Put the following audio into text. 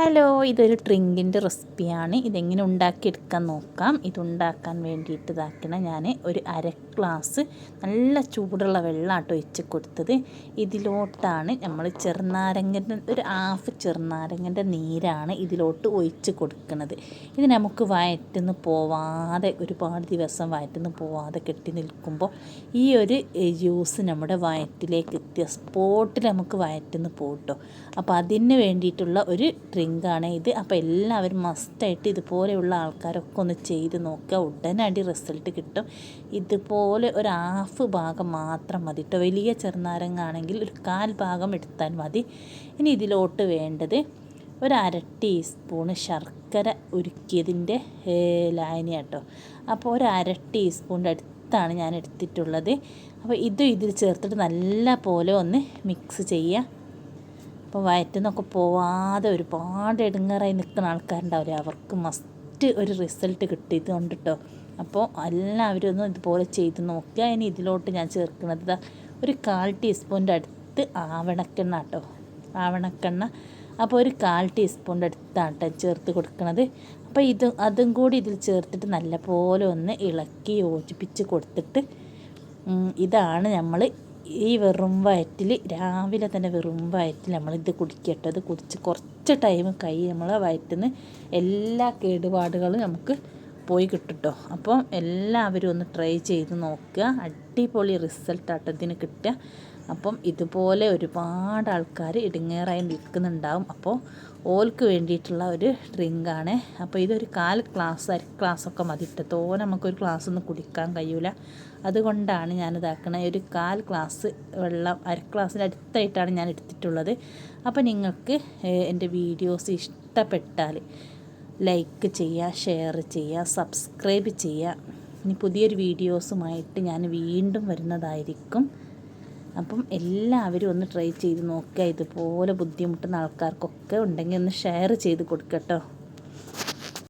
ഇതൊരു ഡ്രിങ്കിന്റെ റെസിപ്പിയാണ്. ഇതെങ്ങനെ ഉണ്ടാക്കിയെടുക്കാൻ നോക്കാം. ഇതുണ്ടാക്കാൻ വേണ്ടിയിട്ട് ഇതാക്കണം ഞാൻ ഒരു അര ഗ്ലാസ് നല്ല ചൂടുള്ള വെള്ളമാട്ടോ ഒഴിച്ച് കൊടുത്തത്. ഇതിലോട്ടാണ് നമ്മൾ ചെറുനാരങ്ങന്റെ ഒരു ഹാഫ് ചെറുനാരങ്ങന്റെ നീരാണ് ഇതിലോട്ട് ഒഴിച്ച് കൊടുക്കുന്നത് ഇത് നമുക്ക് വയറ്റുനിന്ന് പോവാതെ ഒരുപാട് ദിവസം വയറ്റുനിന്ന് പോവാതെ കെട്ടി നിൽക്കുമ്പോൾ ഈ ഒരു ജ്യൂസ് നമ്മുടെ വയറ്റിലേക്ക് എത്തിയ സ്പോട്ടിൽ നമുക്ക് വയറ്റുനിന്ന് പോകട്ടോ അപ്പോൾ അതിന് വേണ്ടിയിട്ടുള്ള ഒരു ഡ്രിങ്കാണ് ഇത്? അപ്പോൾ എല്ലാവരും മസ്റ്റായിട്ട് ഇതുപോലെയുള്ള ആൾക്കാരൊക്കെ ഒന്ന് ചെയ്ത് നോക്കുക. ഉടനടി റിസൾട്ട് കിട്ടും. ഇതുപോലെ ഒരു ഹാഫ് ഭാഗം മാത്രം മതി കേട്ടോ വലിയ ചെറുനാരങ്ങാണെങ്കിൽ ഒരു കാൽ ഭാഗം എടുത്താൽ മതി. ഇനി ഇതിലോട്ട് വേണ്ടത് ഒരു അര ടീസ്പൂണ് ശർക്കര ഉരുക്കിയതിന്റെ ലായനി കേട്ടോ അപ്പോൾ ഒരു അര ടീസ്പൂണിന്റെ അടുത്താണ് ഞാൻ എടുത്തിട്ടുള്ളത്. അപ്പോൾ ഇതും ഇതിൽ ചേർത്തിട്ട് നല്ല പോലെ ഒന്ന് മിക്സ് ചെയ്യുക. അപ്പോൾ വയറ്റിൽ പോവാതെ ഒരുപാട് എടുങ്ങറായി നിൽക്കുന്ന ആൾക്കാരുണ്ടാവില്ലേ? അവർക്ക് മസ്റ്റ് ഒരു റിസൾട്ട് കിട്ടിയതുകൊണ്ട് കേട്ടോ അപ്പോൾ എല്ലാവരും ഒന്ന് ഇതുപോലെ ചെയ്ത് നോക്കുക ഇനി ഇതിലോട്ട് ഞാൻ ചേർക്കുന്നത് ഒരു കാൽ ടീസ്പൂണിന്റെ അടുത്ത് ആവണക്കെണ്ണ കേട്ടോ. ആവണക്കെണ്ണ. അപ്പോൾ ഒരു കാൽ ടീസ്പൂണിന്റെ അടുത്താണ് കേട്ടോ ചേർത്ത് കൊടുക്കുന്നത് അപ്പോൾ ഇത് അതും കൂടി ഇതിൽ ചേർത്തിട്ട് നല്ലപോലെ ഒന്ന് ഇളക്കി യോജിപ്പിച്ച് കൊടുത്തിട്ട് ഇതാണ് നമ്മൾ ഈ വെറും വയറ്റിൽ രാവിലെ തന്നെ വെറും വയറ്റിൽ നമ്മളിത് കുടിക്കട്ടെ. അത് കുടിച്ച് കുറച്ച് ടൈം കൈ നമ്മളെ വയറ്റിൽ നിന്ന് എല്ലാ കേടുപാടുകളും നമുക്ക് പോയി കിട്ടുട്ടോ. അപ്പം എല്ലാവരും ഒന്ന് ട്രൈ ചെയ്ത് നോക്കുക. അടിപൊളി റിസൾട്ടാട്ടത്തിന് കിട്ടുക. അപ്പം ഇതുപോലെ ഒരുപാട് ആൾക്കാർ ഇടുങ്ങേറായി നിൽക്കുന്നുണ്ടാവും. അപ്പോൾ ഓൾക്ക് വേണ്ടിയിട്ടുള്ള ഒരു ഡ്രിങ്കാണ് അപ്പോൾ ഇതൊരു കാൽ ക്ലാസ് അര ഗ്ലാസ്സൊക്കെ മതി. തോനെ നമുക്കൊരു ഗ്ലാസ് ഒന്നും കുടിക്കാൻ കഴിയൂല. അതുകൊണ്ടാണ് ഞാൻ ഇതാക്കണത് ഒരു കാൽ ക്ലാസ് വെള്ളം അര ഗ്ലാസ്സിന്റെ അടുത്തായിട്ടാണ് ഞാൻ എടുത്തിട്ടുള്ളത്. അപ്പോൾ നിങ്ങൾക്ക് എന്റെ വീഡിയോസ് ഇഷ്ടപ്പെട്ടാൽ ലൈക്ക് ചെയ്യുക ഷെയർ ചെയ്യുക സബ്സ്ക്രൈബ് ചെയ്യുക. ഇനി പുതിയൊരു വീഡിയോസുമായിട്ട് ഞാൻ വീണ്ടും വരുന്നതായിരിക്കും. അപ്പം എല്ലാവരും ഒന്ന് ട്രൈ ചെയ്ത് നോക്കുക. ഇതുപോലെ ബുദ്ധിമുട്ടുന്ന ആൾക്കാർക്കൊക്കെ ഉണ്ടെങ്കിൽ ഒന്ന് ഷെയർ ചെയ്ത് കൊടുക്കട്ടോ